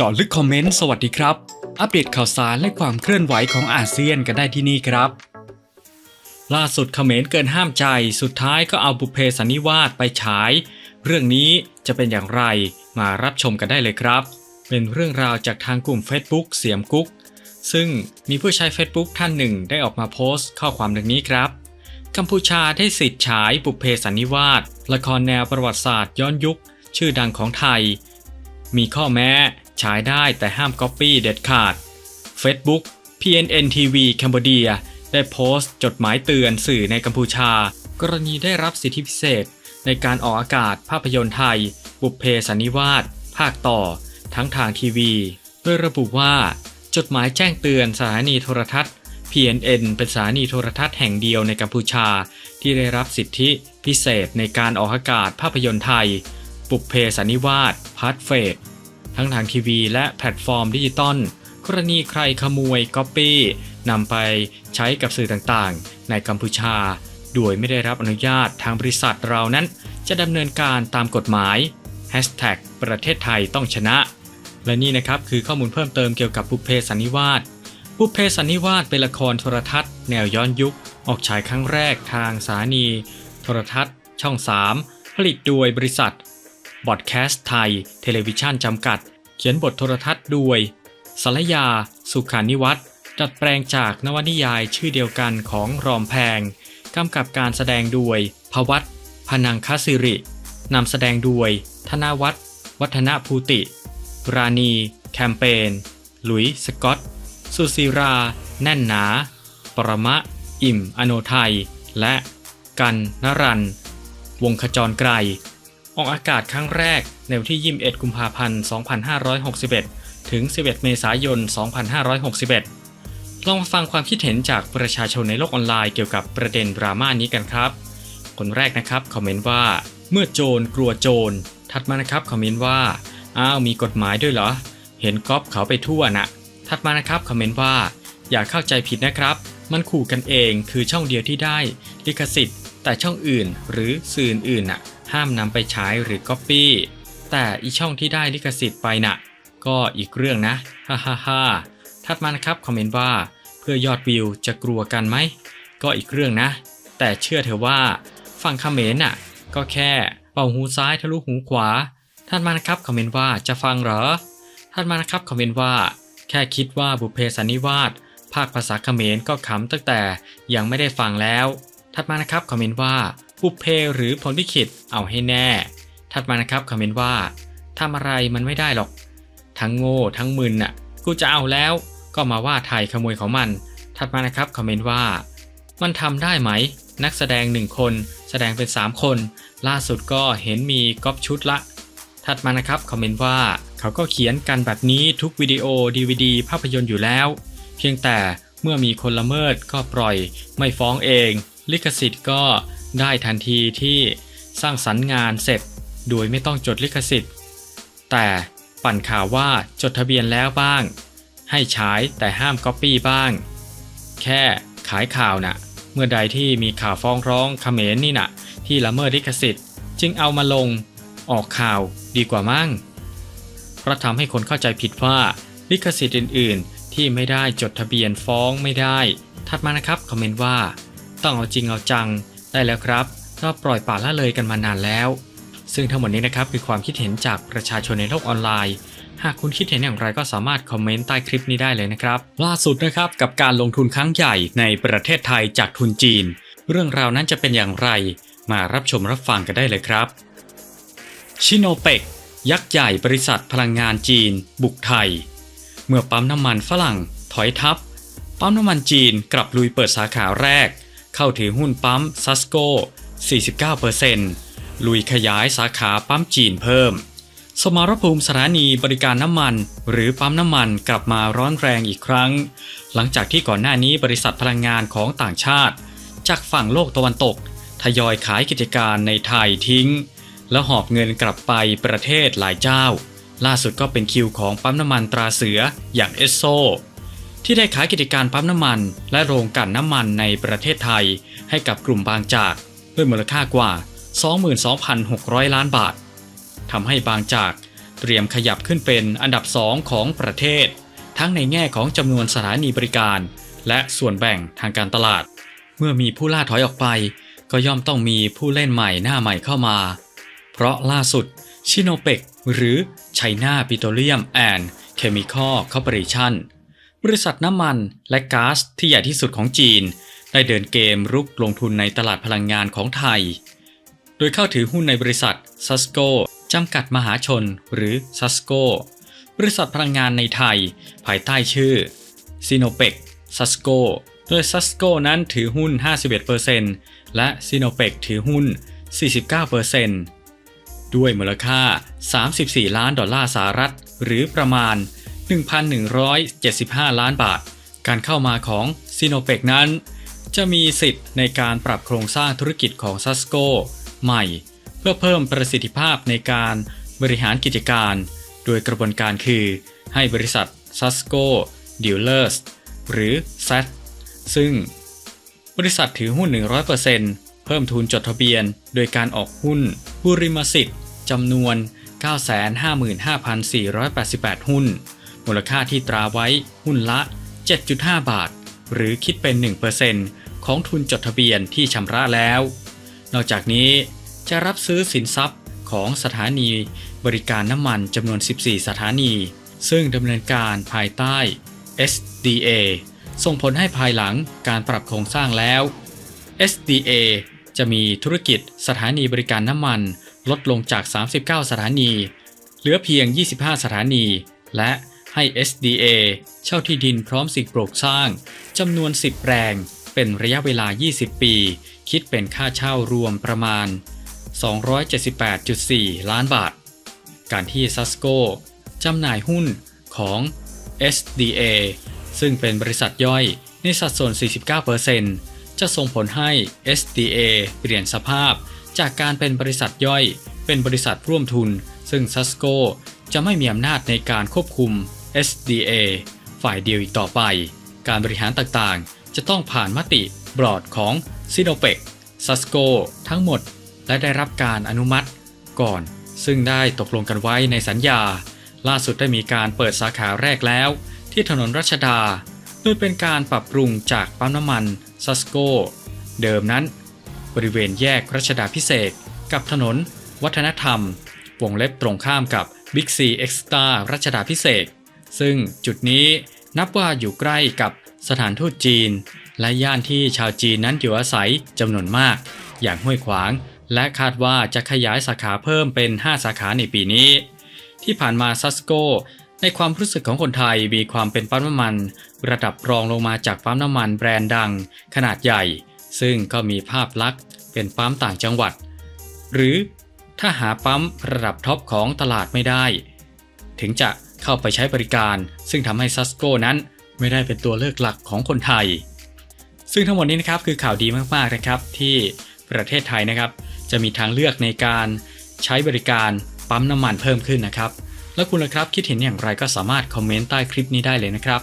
เจาะลึกคอมเมนต์สวัสดีครับ อัปเดตข่าวสารและความเคลื่อนไหวของอาเซียนกันได้ที่นี่ครับ ล่าสุดเขมรเกินห้ามใจ สุดท้ายก็เอาบุพเพสันนิวาสไปฉาย เรื่องนี้จะเป็นอย่างไรมารับชมกันได้เลยครับ เป็นเรื่องราวจากทางกลุ่ม Facebook เสียมกุ๊กซึ่งมีผู้ใช้ Facebook ท่านหนึ่งได้ออกมาโพสต์ข้อความดังนี้ครับกัมพูชาได้สิทธิ์ฉายบุพเพสันนิวาสละครแนวประวัติศาสตร์ย้อนยุค ชื่อดังของไทย มีข้อแม้ ฉายได้แต่ห้ามก๊อปปี้เด็ดขาด Facebook PNN TV แคนเบเดียได้โพสต์จดหมายเตือนสื่อในกัมพูชา กรณีได้รับสิทธิพิเศษ ในการออกอากาศภาพยนตร์ไทย บุพเพสันนิวาสภาคต่อ ทั้งทางทีวี โดยระบุว่า จดหมายแจ้งเตือนสถานีโทรทัศน์ PNN เป็นสถานีโทรทัศน์แห่งเดียวในกัมพูชา ที่ได้รับสิทธิพิเศษในการออกอากาศภาพยนตร์ไทย บุพเพสันนิวาสพาร์ทเฟส ทั้งทางทีวีและแพลตฟอร์มดิจิตอลกรณีใครขโมยก๊อปปี้นำไปใช้กับสื่อต่างๆ ในกัมพูชา โดยไม่ได้รับอนุญาตทางบริษัทเรานั้น จะดำเนินการตามกฎหมาย ประเทศไทยต้องชนะ และนี่นะครับคือข้อมูลเพิ่มเติมเกี่ยวกับบุพเพสันนิวาสบุพเพสันนิวาสเป็นละครโทรทัศน์แนวย้อนยุค ออกฉายครั้งแรกทางสถานี โทรทัศน์ ช่อง 3 ผลิตโดยบริษัท บอดแคสต์ไทย เทเลวิชันจำกัด เขียนบทโทรทัศน์โดยสรยา สุขานิวัฒน์ดัดแปลงจากนวนิยายชื่อเดียวกันของรอมแพงกำกับการแสดงโดยพวัตพนังคสิรินำแสดงโดยธนวัฒน์วัฒนภูติ ราณี แคมเปญ หลุยส์สกอต สุศิรา แน่นหนา ปรมะ อิ่ม อโนไทย และ กันนรัน วงขจรไกร ออกอากาศครั้งแรกในวันที่ 21 กุมภาพันธ์ 2561 ถึง 11 เมษายน 2561 ลองมาฟังความคิดเห็นจากประชาชนในโลกออนไลน์เกี่ยวกับประเด็นดราม่านี้กันครับ คนแรกนะครับคอมเมนต์ว่า เมื่อโจรกลัวโจร ถัดมานะครับคอมเมนต์ว่า อ้าวมีกฎหมายด้วยเหรอ เห็นก๊อปเขาไปทั่วน่ะถัดมานะครับคอมเมนต์ว่า อย่าเข้าใจผิดนะครับ มันขู่กันเองคือช่องเดียวที่ได้ลิขสิทธิ์ แต่ช่องอื่นหรือสื่ออื่นน่ะ ห้ามนำไปใช้หรือก๊อปปี้แต่อีช่องที่ได้ลิขสิทธิ์ไปน่ะ ก็อีกเรื่องนะฮ่าฮ่าฮ่าถัดมานะครับคอมเมนต์ว่า เพื่อยอดวิวจะกลัวกันไหม ก็อีกเรื่องนะ แต่เชื่อเถอะว่าฝั่งเขมรน่ะ ก็แค่เป่าหูซ้ายทะลุหูขวาท่านมานะครับคอมเมนต์ว่าจะฟังเหรอท่านมานะครับคอมเมนต์ว่า แค่คิดว่าบุเพสันนิวาสภาคภาษาเขมรก็ขำตั้งแต่ยังไม่ได้ฟังแล้ว ถัดมานะครับคอมเมนต์ว่า บุพเพหรือผลลิขิตเอาให้แน่ ถัดมานะครับคอมเมนต์ว่าทำอะไรมันไม่ได้หรอก ทั้งโง่ทั้งมึนน่ะ กูจะเอาแล้ว ก็มาว่าไทยขโมยของมัน ถัดมานะครับคอมเมนต์ว่า มันทำได้ไหม นักแสดงหนึ่งคน แสดงเป็น 3 คน ล่าสุดก็เห็นมีก๊อปชุดละ ถัดมานะครับคอมเมนต์ว่าเขาก็เขียนกันแบบนี้ทุกวิดีโอ DVD ภาพยนตร์อยู่แล้ว เพียงแต่เมื่อมีคนละเมิดก็ปล่อย ไม่ฟ้องเอง ลิขสิทธิ์ก็ ได้ทันทีที่สร้างสรรค์งานเสร็จโดยไม่ต้องจดลิขสิทธิ์ แต่ปั่นข่าวว่าจดทะเบียนแล้วบ้าง ให้ฉายแต่ห้ามก๊อปปี้บ้าง แค่ขายข่าวน่ะ เมื่อใดที่มีข่าวฟ้องร้องเขมรนี่น่ะ ที่ละเมิดลิขสิทธิ์ จึงเอามาลงออกข่าวดีกว่ามั่งเพราะทำให้คนเข้าใจผิดว่าลิขสิทธิ์อื่น ๆ ที่ไม่ได้จดทะเบียนฟ้องไม่ได้ถัดมานะครับคอมเมนต์ว่า ต้องเอาจริงเอาจัง ได้แล้วครับเราปล่อยปละละเลยกันมานานแล้ว ซึ่งทั้งหมดนี้นะครับคือความคิดเห็นจากประชาชนในโลกออนไลน์ หากคุณคิดเห็นอย่างไรก็สามารถคอมเมนต์ใต้คลิปนี้ได้เลยนะครับ ล่าสุดนะครับกับการลงทุนครั้งใหญ่ในประเทศไทยจากทุนจีน เรื่องราวนั้นจะเป็นอย่างไร มารับชมรับฟังกันได้เลยครับชิโนเปกยักษ์ใหญ่บริษัทพลังงานจีน บุกไทย เมื่อปั๊มน้ำมันฝรั่ง ถอยทับ ปั๊มน้ำมันจีนกลับลุยเปิดสาขาแรก เข้าถือหุ้นปั๊มซัสโก49%ลุยขยายสาขาปั๊มจีนเพิ่ม สมรภูมิสถานีบริการน้ำมัน หรือปั๊มน้ำมันกลับมาร้อนแรงอีกครั้ง หลังจากที่ก่อนหน้านี้บริษัทพลังงานของต่างชาติ จากฝั่งโลกตะวันตก ทยอยขายกิจการในไทยทิ้ง แล้วหอบเงินกลับไปประเทศหลายเจ้า ล่าสุดก็เป็นคิวของปั๊มน้ำมันตราเสืออย่างเอสโซ ที่ได้ขายกิจการปั๊มน้ำมัน และโรงกลั่นน้ำมันในประเทศไทย ให้กับกลุ่มบางจากด้วยมูลค่ากว่า 22,600 ล้านบาททำให้บางจากเตรียมขยับขึ้นเป็นอันดับ2ของประเทศ ทั้งในแง่ของจำนวนสถานีบริการ และส่วนแบ่งทางการตลาด เมื่อมีผู้ล่าถอยออกไป ก็ย่อมต้องมีผู้เล่นใหม่หน้าใหม่เข้ามา เพราะล่าสุดชิโนเปกหรือไชน่าปิโตรเลียมแอนด์เคมีคอลคอร์ปอเรชั่น บริษัทน้ำมันและก๊าซที่ใหญ่ที่สุดของจีน ได้เดินเกมรุกลงทุนในตลาดพลังงานของไทย โดยเข้าถือหุ้นในบริษัทซัสโกจำกัดมหาชนหรือซัสโกบริษัทพลังงานในไทย ภายใต้ชื่อซีโนเปกซัสโกโดยซัสโกนั้นถือหุ้น 51%และซีโนเปกถือหุ้น 49%ด้วยมูลค่า 34 ล้านดอลลาร์สหรัฐ หรือประมาณ 1,175 ล้านบาท การเข้ามาของซีโนเปกนั้น จะมีสิทธิ์ในการปรับโครงสร้างธุรกิจของซัสโกใหม่ เพื่อเพิ่มประสิทธิภาพในการบริหารกิจการ โดยกระบวนการคือ ให้บริษัทซัสโกดิลเลอร์สหรือ z ซึ่ง บริษัทถือหุ้น 100%เพิ่มทุนจดทะเบียน โดยการออกหุ้นบุริมสิทธิ์จำนวน 955,488 หุ้น มูลค่าที่ตราไว้หุ้นละ 7.5 บาท หรือคิดเป็น 1%ของทุนจดทะเบียนที่ชำระแล้ว นอกจากนี้จะรับซื้อสินทรัพย์ของสถานีบริการน้ำมันจำนวน 14 สถานี ซึ่งดำเนินการภายใต้ SDA ส่งผลให้ภายหลังการปรับโครงสร้างแล้ว SDA จะมีธุรกิจสถานีบริการน้ำมันลดลงจาก 39 สถานี เหลือเพียง 25 สถานี และ ให้ SDA เช่าที่ดินพร้อมสิ่งปลูกสร้างจำนวน 10 แปลง เป็นระยะเวลา 20 ปี คิดเป็นค่าเช่ารวมประมาณ 278.4 ล้านบาท การที่ซัสโกจำหน่ายหุ้นของ SDA ซึ่งเป็นบริษัทย่อยในสัดส่วน 49%จะส่งผลให้ SDA เปลี่ยนสภาพจากการเป็นบริษัทย่อย เป็นบริษัทร่วมทุน ซึ่งซัสโกจะไม่มีอำนาจในการควบคุม SDA ฝ่ายเดียวอีกต่อไป การบริหารต่างๆ จะต้องผ่านมติบอร์ดของซิโนเปกซัสโกทั้งหมด และได้รับการอนุมัติก่อน ซึ่งได้ตกลงกันไว้ในสัญญา ล่าสุดได้มีการเปิดสาขาแรกแล้ว ที่ถนนรัชดา โดยเป็นการปรับปรุงจากปั๊มน้ำมันซัสโกเดิมนั้น บริเวณแยกรัชดาพิเศษกับถนนวัฒนธรรม วงเล็บตรงข้ามกับ Big C Extra รัชดาพิเศษ ซึ่งจุดนี้นับว่าอยู่ใกล้กับสถานทูตจีน และย่านที่ชาวจีนนั้นอยู่อาศัยจำนวนมาก อย่างห้วยขวาง และคาดว่าจะขยายสาขาเพิ่มเป็น 5 สาขาในปีนี้ ที่ผ่านมาซัสโกในความรู้สึกของคนไทยมีความเป็นปั๊มน้ำมัน ระดับรองลงมาจากปั๊มน้ำมันแบรนด์ดัง ขนาดใหญ่ ซึ่งก็มีภาพลักษณ์เป็นปั๊มต่างจังหวัด หรือถ้าหาปั๊มระดับท็อปของตลาดไม่ได้ ถึงจะ เข้าไปใช้บริการ ซึ่งทำให้ซัสโกนั้นไม่ได้เป็นตัวเลือกหลักของคนไทย ซึ่งทั้งหมดนี้นะครับคือข่าวดีมากๆนะครับที่ประเทศไทยนะครับ จะมีทางเลือกในการใช้บริการปั๊มน้ำมันเพิ่มขึ้นนะครับ แล้วคุณล่ะครับคิดเห็นอย่างไรก็สามารถคอมเมนต์ใต้คลิปนี้ได้เลยนะครับ